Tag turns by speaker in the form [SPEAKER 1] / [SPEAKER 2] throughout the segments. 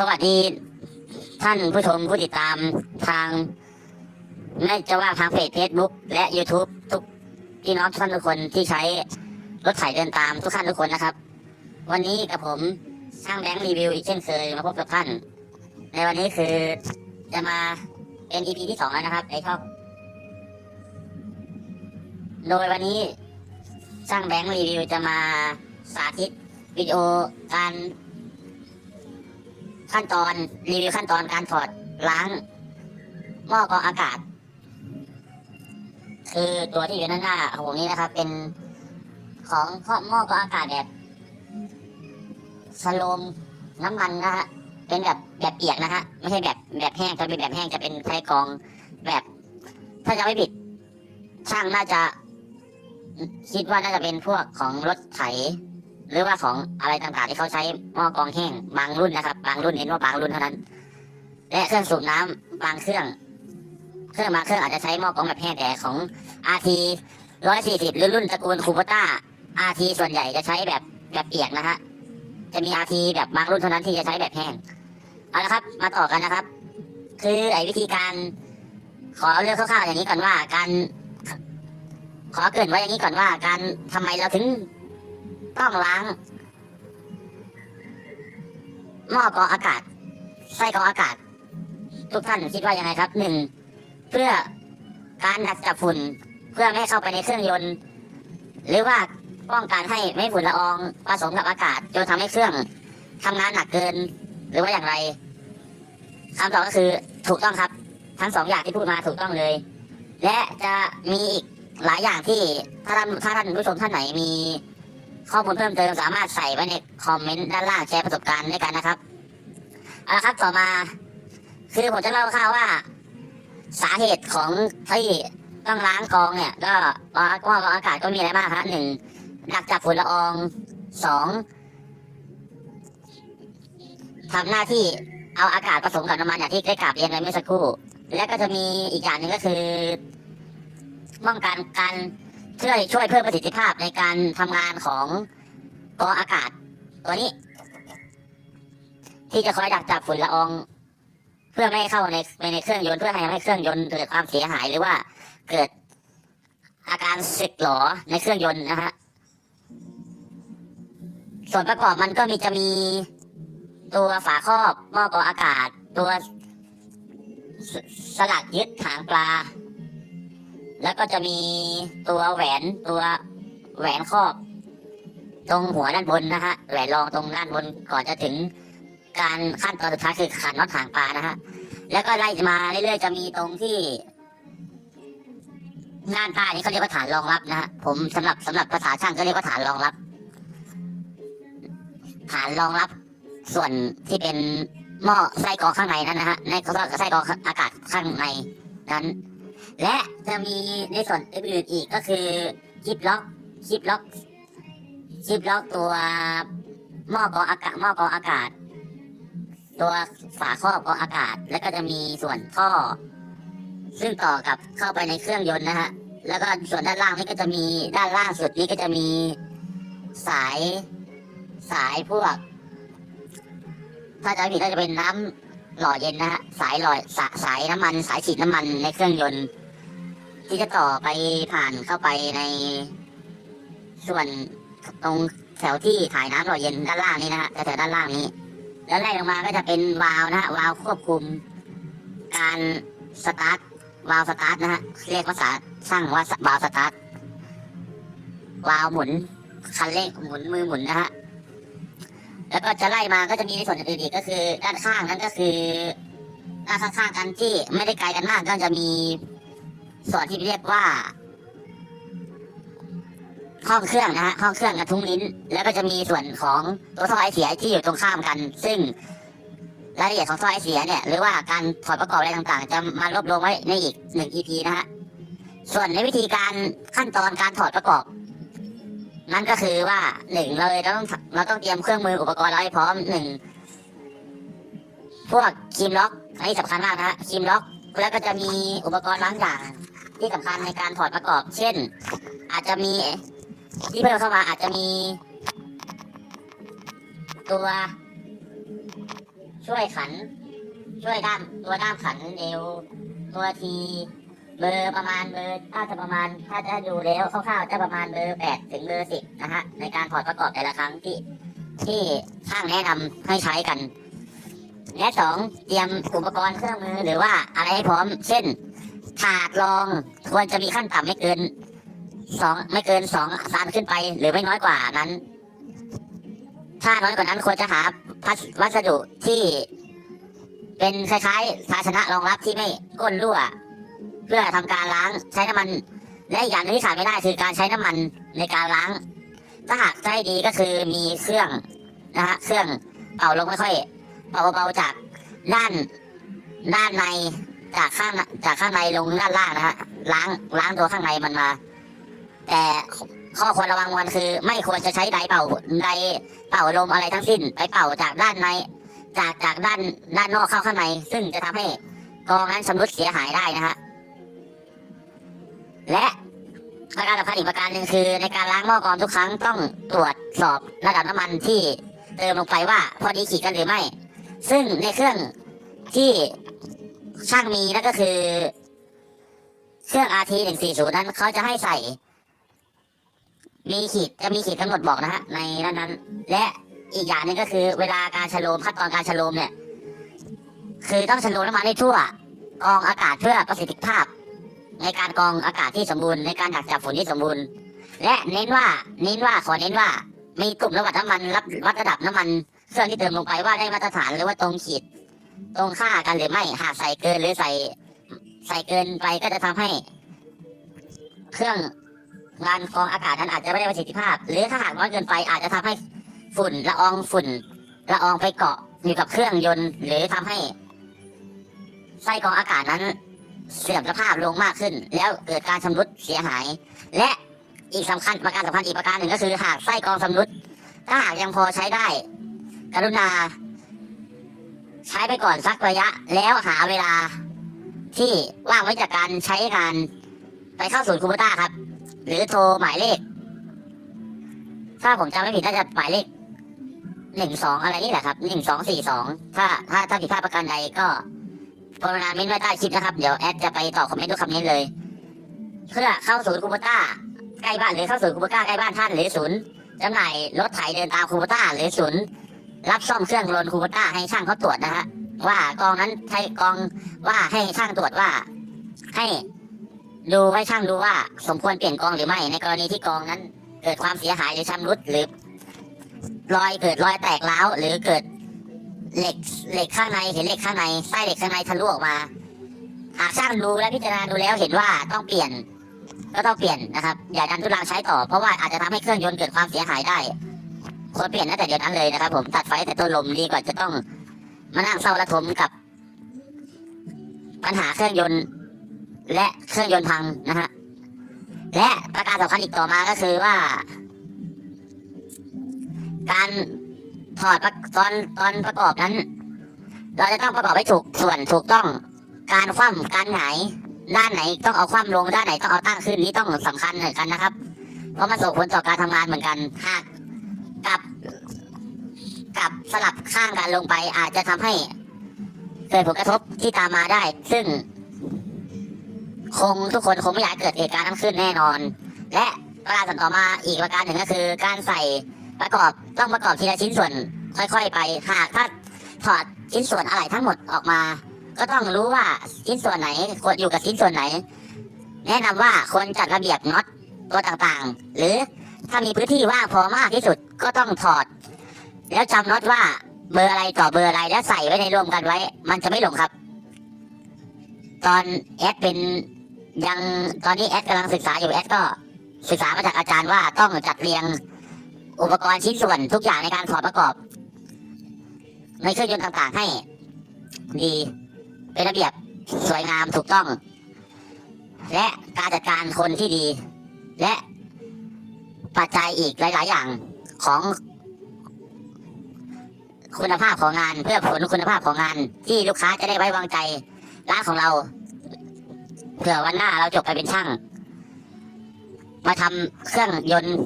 [SPEAKER 1] สวัสดี ท่านผู้ชมผู้ติดตามทางไม่จะว่าทางเพจ Facebook และ YouTube ทุกพี่น้องทุกท่านทุกคนที่ใช้รถไถเดินตามทุกท่านทุกคนนะครับ วันนี้กับผมช่างแบงค์รีวิวอีกเช่นเคยมาพบกับท่าน ในวันนี้คือจะมาเป็น EP ที่สองแล้วนะครับในช่องโดยวันนี้ช่างแบงค์รีวิวจะมาสาธิตวิดีโอการ ขั้นตอนรีวิวขั้นตอนการถอดล้างหม้อกรองอากาศ คือตัวที่อยู่ด้านหน้าของผมนี้นะครับ เป็นของหม้อกรองอากาศแบบสโลมน้ำมันนะฮะเป็นแบบแบบเปียกนะฮะไม่ใช่แบบแบบแห้งถ้าเป็นแบบแห้งจะเป็นไทยกรองแบบ ถ้าจะไม่ผิด ช่างน่าจะ คิดว่าน่าจะเป็นพวกของรถไถ หรือว่าของอะไรต่างๆที่เขาใช้หม้อกองแห้งบางรุ่นนะครับ บางรุ่นเน้นว่าบางรุ่นเท่านั้น และเครื่องสูบน้ำบางเครื่อง เครื่องบางเครื่องอาจจะใช้หม้อกองแบบแห้งแต่ของ RT 140 หรือรุ่นตระกูลคูปต้า RT ส่วนใหญ่จะใช้แบบแบบเปียกนะฮะจะมี RT แบบบางรุ่นเท่านั้นที่จะใช้แบบแห้งเอาละครับ มาต่อกันนะครับ คือไอ้วิธีการ ขอเลือกคร่าวๆอย่างนี้ก่อนว่าการขอเกินไว้อย่างนี้ก่อนว่าการทำไมเราถึง ต้องล้าง หม้อกรองอากาศ ไส้กรองอากาศ ทุกท่านคิดว่ายังไงครับหนึ่งเพื่อการดักจับฝุ่น เพื่อไม่ให้เข้าไปในเครื่องยนต์ หรือว่าป้องกันให้ไม่ฝุ่นละอองผสมกับอากาศจนทำให้เครื่องทำงานหนักเกิน หรือว่าอย่างไรคำตอบก็คือถูกต้องครับ ทั้งสองอย่างที่พูดมาถูกต้องเลย และจะมีอีกหลายอย่างที่ถ้าท่านถ้าท่านผู้ชมท่านไหนมี ข้อมูลเพิ่มเติมสามารถใส่ไว้ในคอมเมนต์ด้านล่างแชร์ประสบการณ์ด้วยกันนะครับเอาละครับต่อมา คือผมจะเล่าคร่าวว่า สาเหตุของที่ต้องล้างกองเนี่ย ก็กรองกรองอากาศก็มีอะไรบ้างครับหนึ่งดักจับฝุ่นละอองสองทำหน้าที่เอาอากาศผสมกับน้ำมันอย่างที่ได้กราบเรียนไปเมื่อสักครู่ และก็จะมีอีกอย่างหนึ่งก็คือป้องกันการ ช่วยช่วยเพิ่มประสิทธิภาพในการทำงานของกองอากาศตัวนี้ ที่จะคอยดักจับฝุ่นละออง เพื่อไม่ให้เข้าในในเครื่องยนต์เพื่อให้ให้เครื่องยนต์เกิดความเสียหายหรือว่าเกิดอาการสึกหรอในเครื่องยนต์นะฮะส่วนประกอบมันก็มีจะมีตัวฝาครอบหม้อกรองอากาศ ตัวสสลักยึดหางปลา แล้วก็จะมีตัวแหวนตัวแหวนครอบ ตรงหัวด้านบนนะฮะแหวนรองตรงด้านบนก่อนจะถึงการขั้นตอนสุดท้ายคือขันน็อตหางปลานะฮะแล้วก็ไล่มาเรื่อยๆจะมีตรงที่งานใต้นี่เขาเรียกว่าฐานรองรับนะฮะผมสำหรับสำหรับภาษาช่างก็เรียกว่าฐานรองรับ ฐานรองรับ ส่วนที่เป็นหม้อไส้กรองข้างในนั้นนะฮะในเขาเรียกว่าไส้กรองอากาศข้างในนั้น และจะมีในส่วนอื่นอีกก็คือคลิปล็อกคลิปล็อกคลิปล็อกตัวหม้อกรองอากาศหม้อกรองอากาศ ตัวฝาครอบกรองอากาศ แล้วก็จะมีส่วนท่อ ซึ่งต่อกับเข้าไปในเครื่องยนต์นะฮะแล้วก็ส่วนด้านล่างนี่ก็จะมีด้านล่างสุดนี้ก็จะมีสายสายพวก ถ้าจะไม่ผิดก็จะเป็นน้ำหล่อเย็นนะฮะสายหล่อสสายน้ำมัน สายฉีดน้ำมันในเครื่องยนต์ ที่จะต่อไปผ่านเข้าไปใน ส่วนตรงแถวที่ถ่ายน้ำหล่อเย็นด้านล่างนี้นะฮะแถวด้านล่างนี้ แล้วไล่ลงมาก็จะเป็นวาล์วนะฮะวาล์วควบคุม การสตาร์ทวาล์วสตาร์ทนะฮะเรียกภาษาช่างว่าวาล์วสตาร์ทวาล์วหมุนคันเร่งหมุนมือหมุนนะฮะแล้วก็จะไล่มาก็จะมีในส่วนอื่นอีกก็คือ ด้านข้างนั้นก็คือด้านข้างๆกันที่ไม่ได้ไกลกันมากก็จะมี ส่วนที่เรียกว่า ห้องเครื่องนะฮะห้องเครื่องกระทุ้งลิ้น แล้วก็จะมีส่วนของตัวท่อไอเสียที่อยู่ตรงข้ามกัน ซึ่งรายละเอียดของท่อไอเสียเนี่ยหรือว่าการถอดประกอบอะไรต่างๆ จะมารวบรวมไว้ในอีกหนึ่ง EP นะฮะส่วนในวิธีการขั้นตอนการถอดประกอบ นั่นก็คือว่าหนึ่งเราเลยต้องเราต้องเตรียมเครื่องมืออุปกรณ์เราให้พร้อมหนึ่งพวกคีมล็อกอันนี้สำคัญมากนะฮะคีมล็อกแล้วก็จะมีอุปกรณ์บางอย่าง ที่สำคัญในการถอดประกอบ เช่น อาจจะมีที่เพิ่มเข้ามาอาจจะมี ตัว ช่วยขัน ช่วยด้ามตัวด้ามขันเร็วตัวทีเบอร์ประมาณเบอร์ถ้าจะประมาณ ถ้าจะดูแล้วคร่าวๆจะประมาณเบอร์แปดถึงเบอร์สิบนะฮะในการถอดประกอบแต่ละครั้งที่ที่ช่างแนะนำให้ใช้กัน และสองเตรียมอุปกรณ์เครื่องมือหรือว่าอะไรให้พร้อม เช่น ถาดรองควรจะมีขั้นต่ำไม่เกินสองไม่เกินสองซานขึ้นไป หรือไม่น้อยกว่านั้น ถ้าน้อยกว่านั้นควรจะหาพัสวัสดุที่เป็นคล้ายๆภาชนะรองรับที่ไม่ก้นรั่ว เพื่อทำการล้างใช้น้ำมัน และอีกอย่างนึงที่ขาดไม่ได้คือการใช้น้ำมันในการล้าง ถ้าหากใช้ดีก็คือมีเครื่องนะฮะเครื่องเป่าลมค่อยๆเป่าเบาๆจากด้านด้านใน จากข้างจากข้างในลงด้านล่างนะฮะล้างล้างตัวข้างในมันมา แต่ข้อควรระวังมันคือ ไม่ควรจะใช้ไดเป่าไดเป่าลมอะไรทั้งสิ้น ไปเป่าจากด้านใน จากจากด้านด้านนอกเข้าข้างใน ซึ่งจะทำให้กองนั้นชำรุดเสียหายได้นะฮะและประการสำคัญอีกประการหนึ่งคือ ในการล้างหม้อกรองทุกครั้งต้องตรวจสอบระดับน้ำมันที่เติมลงไปว่าพอดีขีดกันหรือไม่ ซึ่งในเครื่องที่ ช่างมีนั่นก็คือ เครื่อง RT 140 นั้นเขาจะให้ใส่ มีขีดจะมีขีดกำหนดบอกนะฮะ ในนั้นนั้น และอีกอย่างหนึ่งก็คือ เวลาการชโลมขั้นตอนการชโลมเนี่ย คือต้องชโลมน้ำมันให้ทั่ว กองอากาศเพื่อประสิทธิภาพ ในการกองอากาศที่สมบูรณ์ในการดักจับฝุ่นที่สมบูรณ์ และเน้นว่าเน้นว่าขอเน้นว่ามีกลุ่มระดับน้ำมันรับวัดระดับน้ำมันเครื่องที่เติมลงไปว่าได้มาตรฐานหรือว่าตรงขีด ตรงค่ากันหรือไม่ หากใส่เกินหรือใส่ใส่เกินไปก็จะทำให้ เครื่องงานกรองอากาศนั้นอาจจะไม่ได้ประสิทธิภาพ หรือถ้าหากน้อยเกินไปอาจจะทำให้ฝุ่นละอองฝุ่นละอองไปเกาะอยู่กับเครื่องยนต์ หรือทำให้ไส้กรองอากาศนั้น เสื่อมสภาพลงมากขึ้น แล้วเกิดการชำรุดเสียหาย และอีกสำคัญประการสำคัญอีกประการหนึ่งก็คือ หากไส้กรองชำรุด ถ้าหากยังพอใช้ได้ กรุณา ใช้ไปก่อนสักระยะ แล้วหาเวลาที่ว่างไว้จากการใช้งานไปเข้าศูนย์คูเปต้าครับ หรือโทรหมายเลข ถ้าผมจำไม่ผิดน่าจะหมายเลขหนึ่งสองอะไรนี่แหละครับหนึ่งสองสี่สองถ้าถ้าถ้าผิดพลาดประการใดก็กรุณาเม้นไว้ใต้คลิปนะครับ เดี๋ยวแอดจะไปตอบคอมเมนต์ทุกคอมเมนต์เลย เพื่อเข้าศูนย์คูเปต้าใกล้บ้านหรือเข้าศูนย์คูเปต้าใกล้บ้านท่านหรือศูนย์จำหน่ายรถไถเดินตามคูเปต้าหรือศูนย์ รับซ่อมเครื่องรนคูปต้าให้ช่างเขาตรวจนะฮะว่ากองนั้นใช้กองว่าให้ช่างตรวจว่า ให้ดูให้ช่างดูว่า สมควรเปลี่ยนกองหรือไม่ในกรณีที่กองนั้น เกิดความเสียหายหรือชำรุดหรือรอยเกิดรอยแตกร้าวหรือเกิดเหล็กเหล็กข้างในเห็นเหล็กข้างในไส้เหล็กข้างในทะลุออกมาหากช่างดูและพิจารณาดูแล้วเห็นว่าต้องเปลี่ยนก็ต้องเปลี่ยนนะครับ อย่าดันทุลังใช้ต่อเพราะว่าอาจจะทำให้เครื่องยนต์เกิดความเสียหายได้ ควรเปลี่ยนตั้งแต่เดี๋ยวนั้นเลยนะครับ ผมตัดไฟแต่ต้นลมดีกว่าจะต้องมานั่งเศร้าระทมกับ ปัญหาเครื่องยนต์ และเครื่องยนต์พังนะฮะและประการสำคัญอีกต่อมาก็คือว่า การถอดตอนตอนประกอบนั้น เราจะต้องประกอบให้ถูกส่วนถูกต้องการคว่ำการหงายด้านไหนต้องเอาคว่ำลงด้านไหนต้องเอาตั้งขึ้นนี้ต้องสำคัญเหมือนกันนะครับ เพราะมันส่งผลต่อการทำงานเหมือนกันหาก สลับข้างกันลงไปอาจจะทำให้เกิดผลกระทบที่ตามมาได้ ซึ่ง คงทุกคนคงไม่อยากเกิดเหตุการณ์นั้นขึ้นแน่นอน และประการต่อมาอีกประการหนึ่งก็คือ การใส่ประกอบต้องประกอบทีละชิ้นส่วน ค่อย ๆ ไปหากถ้าถอดชิ้นส่วนอะไรทั้งหมดออกมา ก็ต้องรู้ว่าชิ้นส่วนไหนควรอยู่กับชิ้นส่วนไหน แนะนำว่าควรจัดระเบียบน็อตตัวต่างๆ หรือถ้ามีพื้นที่ว่างพอมากที่สุดก็ต้องถอด แล้วจำน็อตว่าเบอร์อะไรต่อเบอร์อะไรแล้วใส่ไว้ในรวมกันไว้ มันจะไม่หลงครับ ตอนแอดเป็นยังตอนนี้แอดกำลังศึกษาอยู่แอดก็ศึกษามาจากอาจารย์ว่าต้องจัดเรียงอุปกรณ์ชิ้นส่วนทุกอย่างในการถอดประกอบ ในเครื่องยนต์ต่างๆให้ ดีเป็นระเบียบสวยงามถูกต้อง และการจัดการคนที่ดี และปัจจัยอีกหลาย ๆ อย่างของ คุณภาพของงาน เพื่อผลคุณภาพของงาน ที่ลูกค้าจะได้ไว้วางใจร้านของเรา เผื่อวันหน้าเราจบไปเป็นช่าง มาทำเครื่องยนต์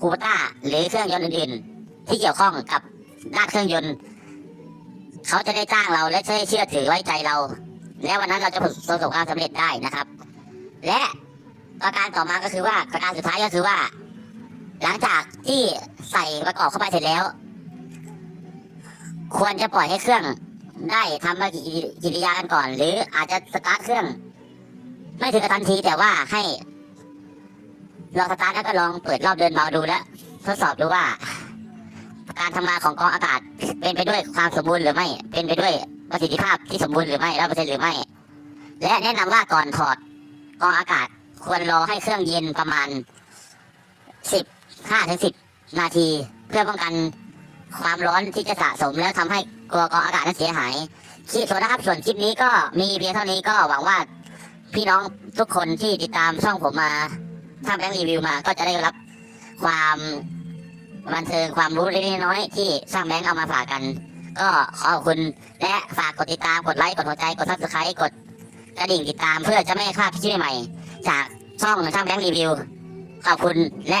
[SPEAKER 1] คูปต้า หรือเครื่องยนต์อื่น ๆ ที่เกี่ยวข้องกับด้านเครื่องยนต์ เขาจะได้จ้างเราและเชื่อถือไว้ใจเรา และวันนั้นเราจะประสบความสำเร็จได้นะครับ และประการต่อมาก็คือว่าประการสุดท้ายก็คือว่า หลังจากที่ใส่ประกอบเข้าไปเสร็จแล้ว ควรจะปล่อยให้เครื่องได้ทำปฏิกิริยากันก่อน หรืออาจจะสตาร์ทเครื่อง ไม่ถึงกับทันทีแต่ว่าให้ลองสตาร์ทแล้วก็ลองเปิดรอบเดินเบาดูแล้วทดสอบดูว่า การทำงานของกองอากาศ เป็นไปด้วยความสมบูรณ์หรือไม่ เป็นไปด้วยประสิทธิภาพที่สมบูรณ์หรือไม่ร้อยเปอร์เซ็นต์หรือไม่ และแนะนำว่าก่อนถอดกองอากาศควรรอให้เครื่องเย็นประมาณสิบห้าถึงสิบนาที เพื่อป้องกัน ความร้อนที่จะสะสมแล้วทำให้ตัวกองอากาศนั้นเสียหายคลิปส่วนนะครับส่วนคลิปนี้ก็มีเพียงเท่านี้ก็หวังว่าพี่น้องทุกคนที่ติดตามช่องผมมาทำแบงค์รีวิวมาก็จะได้รับความบันเทิงความรู้เล็กน้อยที่ช่างแบงค์เอามาฝากกัน ก็ขอขอบคุณและฝากกดติดตามกดไลค์กดหัวใจกดซับสไครต์กดกระดิ่งติดตามเพื่อจะไม่พลาดคลิปใหม่จากช่องช่างแบงค์รีวิวขอบคุณและ